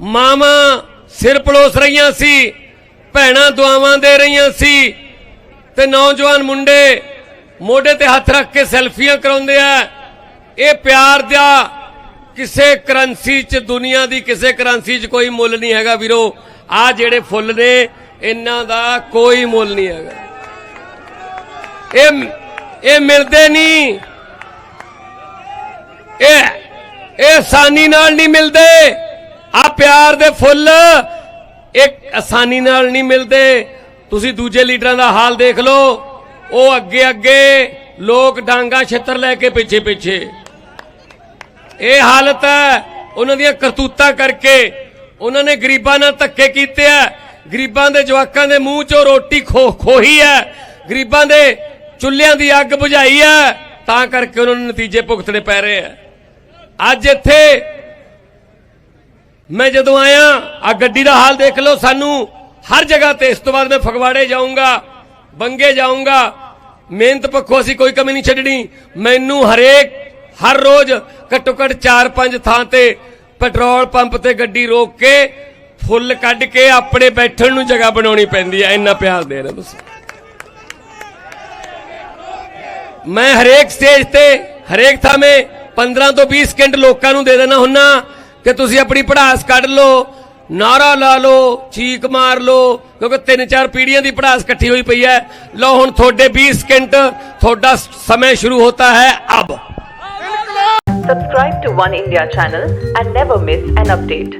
ਮਾਵਾਂ ਸਿਰ ਪਲੋਸ ਰਹੀਆਂ ਸੀ, ਭੈਣਾਂ ਦੁਆਵਾਂ ਦੇ ਰਹੀਆਂ ਸੀ ਤੇ ਨੌਜਵਾਨ ਮੁੰਡੇ ਮੋਢੇ ਤੇ ਹੱਥ ਰੱਖ ਕੇ ਸੈਲਫੀਆਂ ਕਰਾਉਂਦੇ ਆ। ਇਹ ਪਿਆਰ ਦਾ ਕਿਸੇ ਕਰੰਸੀ 'ਚ, ਦੁਨੀਆ ਦੀ ਕਿਸੇ ਕਰੰਸੀ 'ਚ ਕੋਈ ਮੁੱਲ ਨਹੀਂ ਹੈਗਾ ਵੀਰੋ। ਆ ਜਿਹੜੇ ਫੁੱਲ ਨੇ, ਇਹਨਾਂ ਦਾ ਕੋਈ ਮੁੱਲ ਨਹੀਂ ਹੈਗਾ। ਇਹ ਇਹ ਮਿਲਦੇ ਨਹੀਂ। ਇਹ ਇਹ ਆਸਾਨੀ ਨਾਲ ਨਹੀਂ ਮਿਲਦੇ। ਆ ਪਿਆਰ ਦੇ ਫੁੱਲ ਇੱਕ ਆਸਾਨੀ ਨਾਲ ਨਹੀਂ ਮਿਲਦੇ। ਤੁਸੀਂ ਦੂਜੇ ਲੀਡਰਾਂ ਦਾ ਹਾਲ ਦੇਖ ਲਓ। ਉਹ ਅੱਗੇ ਅੱਗੇ ਲੋਕ ਡਾਂਗਾ ਛਿੱਤਰ ਲੈ ਕੇ ਪਿੱਛੇ ਪਿੱਛੇ। ਇਹ ਹਾਲਤ ਹੈ ਉਹਨਾਂ ਦੀਆਂ ਕਰਤੂਤਾਂ ਕਰਕੇ। ਉਹਨਾਂ ਨੇ ਗਰੀਬਾਂ ਨਾਲ ਧੱਕੇ ਕੀਤੇ ਆ। ਗਰੀਬਾਂ ਦੇ ਜਵਾਕਾਂ ਦੇ ਮੂੰਹ 'ਚੋਂ ਰੋਟੀ ਖੋ ਖੋਹੀ ਹੈ। ਗਰੀਬਾਂ ਦੇ ਚੁੱਲ੍ਹਿਆਂ ਦੀ ਅੱਗ ਬੁਝਾਈ ਹੈ। ਤਾਂ ਕਰਕੇ ਉਹਨਾਂ ਨੂੰ ਨਤੀਜੇ ਭੁਗਤਣੇ ਪੈ ਰਹੇ ਆ। ਅੱਜ ਇੱਥੇ ਮੈਂ ਜਦੋਂ ਆਇਆ ਆ ਗੱਡੀ ਦਾ ਹਾਲ ਦੇਖ ਲਓ ਸਾਨੂੰ। ਹਰ ਜਗ੍ਹਾ ਤੇ ਇਸ ਤੋਂ ਬਾਅਦ ਮੈਂ ਫਗਵਾੜੇ ਜਾਊਂਗਾ, ਬੰਗੇ ਜਾਊਂਗਾ। ਮਿਹਨਤ ਪੱਖੋਂ ਅਸੀਂ ਕੋਈ ਕਮੀ ਨਹੀਂ ਛੱਡਣੀ। ਮੈਨੂੰ ਹਰੇਕ, ਹਰ ਰੋਜ਼ ਘੱਟੋ ਘੱਟ 4-5 ਥਾਂ ਤੇ ਪੈਟਰੋਲ ਪੰਪ ਤੇ ਗੱਡੀ ਰੋਕ ਕੇ, ਫੁੱਲ ਕੱਢ ਕੇ ਆਪਣੇ ਬੈਠਣ ਨੂੰ ਜਗ੍ਹਾ ਬਣਾਉਣੀ ਪੈਂਦੀ ਹੈ ਇੰਨਾ ਪਿਆਰ ਦੇ ਰਹੇ ਤੁਸੀਂ। ਮੈਂ ਹਰੇਕ ਸਟੇਜ ਤੇ, ਹਰੇਕ ਥਾਂ 'ਤੇ 15 ਤੋਂ 20 ਸਕਿੰਟ ਲੋਕਾਂ ਨੂੰ ਦੇ ਦੇਣਾ ਹੁੰਨਾ। ਕਿ ਤੁਸੀਂ ਆਪਣੀ ਪੜਾਸ ਕੱਢ ਲਓ ਨਾਰਾ ਲਾ ਲਓ ਚੀਕ ਮਾਰ ਲਓ, ਕਿਉਂਕਿ ਤਿੰਨ ਚਾਰ ਪੀੜੀਆਂ ਦੀ ਪੜਾਸ ਇਕੱਠੀ ਹੋਈ ਪਈ ਹੈ ਲਓ ਹੁਣ ਤੁਹਾਡੇ 20 ਸਕਿੰਟ ਤੁਹਾਡਾ ਸਮੇਂ ਸ਼ੁਰੂ ਹੋਤਾ ਹੈ ਅਬ Subscribe to One India channel and never miss an update.